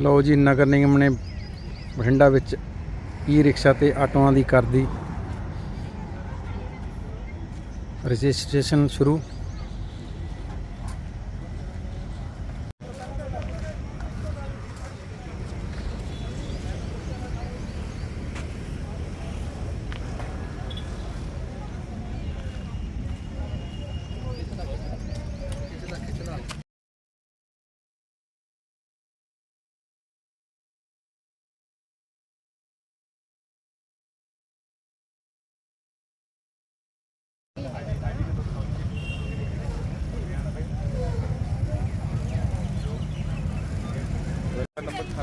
ਲਓ ਜੀ, ਨਗਰ ਨਿਗਮ ਨੇ ਬਠਿੰਡਾ ਵਿੱਚ ਈ ਰਿਕਸ਼ਾ ਤੇ ਆਟੋਆਂ ਦੀ ਕਰਦੀ ਰਜਿਸਟ੍ਰੇਸ਼ਨ ਸ਼ੁਰੂ।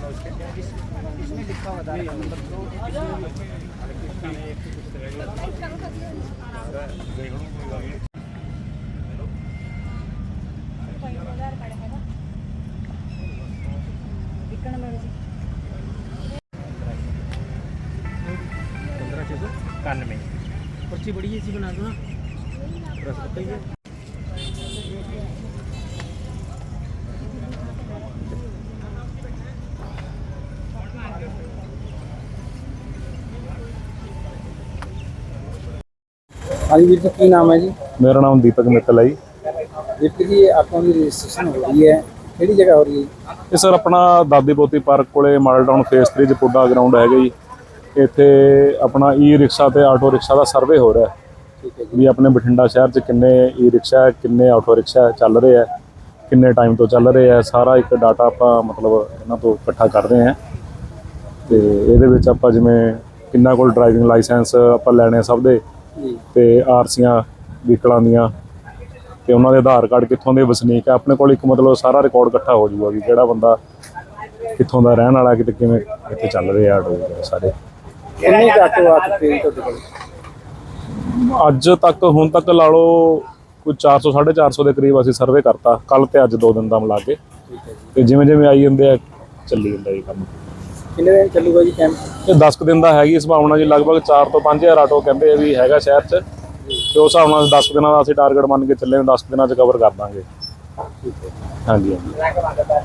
उसके? इसमें लिखा हुआ था मतलब नंबर दो पंद्रह छः सौ इक्यानवे पर्ची बड़ी ऐसी बना दो ना। ਹਾਂਜੀ ਵੀਰ ਜੀ ਕੀ ਨਾਮ ਹੈ ਜੀ? ਮੇਰਾ ਨਾਮ ਦੀਪਕ ਮਿੱਤਲ ਹੈ ਜੀ। ਵੀਰ ਜੀ ਆਟੋਆਂ ਦੀ ਰਜਿਸਟ੍ਰੇਸ਼ਨ ਹੋ ਰਹੀ ਹੈ ਕਿਹੜੀ ਜਗ੍ਹਾ ਹੋ ਰਹੀ ਹੈ ਇਹ ਸਰ ਆਪਣਾ ਦਾਦੀ ਪੋਤੀ ਪਾਰਕ ਕੋਲੇ ਮਾਡਲ ਟਾਊਨ ਫੇਸ 3 ਚ ਪੁੱਡਾ ਗਰਾਊਂਡ ਹੈਗਾ ਜੀ। ਇੱਥੇ ਆਪਣਾ ਈ ਰਿਕਸ਼ਾ ਤੇ ਆਟੋ ਰਿਕਸ਼ਾ ਦਾ ਸਰਵੇ ਹੋ ਰਿਹਾ ਹੈ। ਠੀਕ ਹੈ ਵੀ ਆਪਣੇ ਬਠਿੰਡਾ ਸ਼ਹਿਰ 'ਚ ਕਿੰਨੇ ਈ ਰਿਕਸ਼ਾ ਕਿੰਨੇ ਆਟੋ ਰਿਕਸ਼ਾ ਚੱਲ ਰਹੇ ਆ ਕਿੰਨੇ ਟਾਈਮ ਤੋਂ ਚੱਲ ਰਹੇ ਆ ਸਾਰਾ ਇੱਕ ਡਾਟਾ ਆਪਾਂ ਮਤਲਬ ਇਹਨਾਂ ਤੋਂ ਇਕੱਠਾ ਕਰਦੇ ਆ ਤੇ ਇਹਦੇ ਵਿੱਚ ਆਪਾਂ ਜਿਵੇਂ ਕਿੰਨਾ ਕੋਲ ਡਰਾਈਵਿੰਗ ਲਾਇਸੈਂਸ ਆਪਾਂ ਲੈਣੇ ਸਭ ਦੇ ਤੇ ਆਰਸੀਆਂ ਵਹੀਕਲਾਂ ਦੀਆਂ ਤੇ ਉਹਨਾਂ ਦੇ ਆਧਾਰ ਕਾਰਡ ਕਿੱਥੋਂ ਦੇ ਵਸਨੀਕ ਆ? ਆਪਣੇ ਕੋਲ ਇੱਕ ਮਤਲਬ ਸਾਰਾ ਰਿਕਾਰਡ ਇਕੱਠਾ ਹੋ ਜਾਊਗਾ ਵੀ ਕਿਹੜਾ ਬੰਦਾ ਕਿੱਥੋਂ ਦਾ ਰਹਿਣ ਵਾਲਾ ਕਿਤੇ ਕਿਵੇਂ ਇੱਥੇ ਚੱਲ ਰਹੇ ਆ ਆਟੋ ਵਗੈਰਾ ਸਾਰੇ। ਕਿੰਨੇ ਆਟੋ ਆ ਚੁੱਕੇ ਤੁਹਾਡੇ ਕੋਲ? ਅੱਜ ਤੱਕ ਹੁਣ ਤੱਕ ਲਾ ਲਓ ਕੋਈ 400 450 ਦੇ ਕਰੀਬ ਅਸੀਂ ਸਰਵੇ ਕਰਤਾ। ਕੱਲ ਤੇ ਅੱਜ ਦੋ ਦਿਨ ਦਾ ਮਿਲਾ ਕੇ। ਤੇ ਜਿਵੇਂ ਜਿਵੇਂ ਆਈ ਜਾਂਦੇ ਆ ਚੱਲੀ ਜਾਂਦਾ ਜੀ ਕੰਮ। ਕਿੰਨੇ ਦਿਨ ਚੱਲੂਗਾ ਜੀ ਕੈਂਪ ਤੇ 10 ਕੁ ਦਿਨ ਦਾ ਹੈਗੀ ਸੰਭਾਵਨਾ ਜੀ ਲਗਭਗ 4 ਤੋਂ 5000 ਆਟੋ ਕਹਿੰਦੇ ਆ ਵੀ ਹੈਗਾ ਸ਼ਹਿਰ 'ਚ। ਤੇ ਉਸ ਹਿਸਾਬ ਨਾਲ 10 ਦਿਨਾਂ ਦਾ ਅਸੀਂ ਟਾਰਗੇਟ ਮੰਨ ਕੇ ਚੱਲੇ 10 ਦਿਨਾਂ 'ਚ ਕਵਰ ਕਰ ਦਾਂਗੇ। ਹੈ। ਹਾਂਜੀ ਹਾਂਜੀ।